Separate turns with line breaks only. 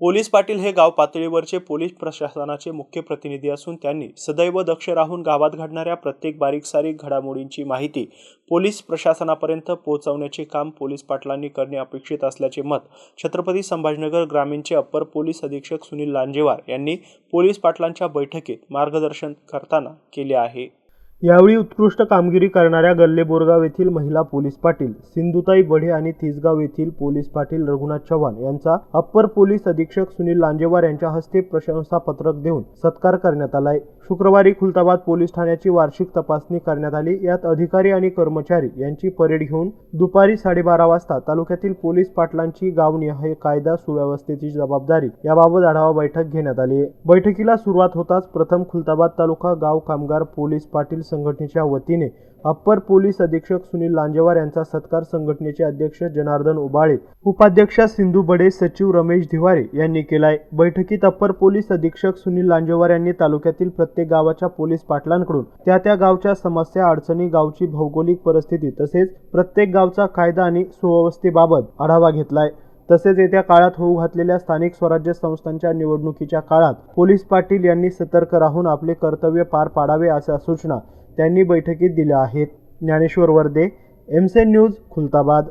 Police Patil हे गाव पातळीवरचे पोलीस प्रशासनाचे मुख्य प्रतिनिधी असून त्यांनी सदैव दक्ष राहून गावात घडणाऱ्या प्रत्येक बारीक सारीक घडामोडींची माहिती पोलीस प्रशासनापर्यंत पोहोचवण्याचे काम पोलीस पाटलांनी करणे अपेक्षित असल्याचे मत छत्रपती संभाजीनगर ग्रामीणचे अप्पर पोलीस अधीक्षक सुनील लांजेवार यांनी पोलीस पाटलांच्या बैठकीत मार्गदर्शन करताना केले आहे. यावेळी उत्कृष्ट कामगिरी करणाऱ्या गल्ले बोरगाव येथील महिला पोलीस पाटील सिंधुताई बढे आणि तिसगाव येथील पोलीस पाटील रघुनाथ चव्हाण यांचा अप्पर पोलीस अधीक्षक सुनील लांजेवार यांच्या हस्ते प्रशंसापत्रक देऊन सत्कार करण्यात आलाय. शुक्रवारी खुलताबाद पोलीस ठाण्याची वार्षिक तपासणी करण्यात आली. यात अधिकारी आणि कर्मचारी यांची परेड घेऊन दुपारी साडेबारा वाजता तालुक्यातील पोलीस पाटलांची गावनिहाय कायदा सुव्यवस्थेची जबाबदारी याबाबत आढावा बैठक घेण्यात आली आहे. बैठकीला सुरुवात होताच प्रथम खुलताबाद तालुका गाव कामगार पोलीस पाटील संघटनेच्या वतीने अप्पर पोलीस अधीक्षक सुनील लांजेवार यांचा सत्कार संघटनेचे अध्यक्ष जनार्दन उबाळे उपाध्यक्ष सिंधू बडे सचिव रमेश धिवारे यांनी केलाय. बैठकीत अप्पर पोलीस अधीक्षक सुनील लांजेवार यांनी तालुक्यातील प्रत्येक गावाच्या पोलीस पाटलांकडून त्या त्या गावच्या समस्या अडचणी गावची भौगोलिक परिस्थिती तसेच प्रत्येक गावचा कायदा आणि सुव्यवस्थेबाबत आढावा घेतलाय. तसेच येत्या काळात होऊ घातलेल्या स्थानिक स्वराज्य संस्थांच्या निवडणुकीच्या काळात पोलीस पाटील यांनी सतर्क राहून आपले कर्तव्य पार पाडावे अशा सूचना त्यांनी बैठकीत दिल्या आहेत. ज्ञानेश्वर वर्दे एमसेन न्यूज खुलताबाद.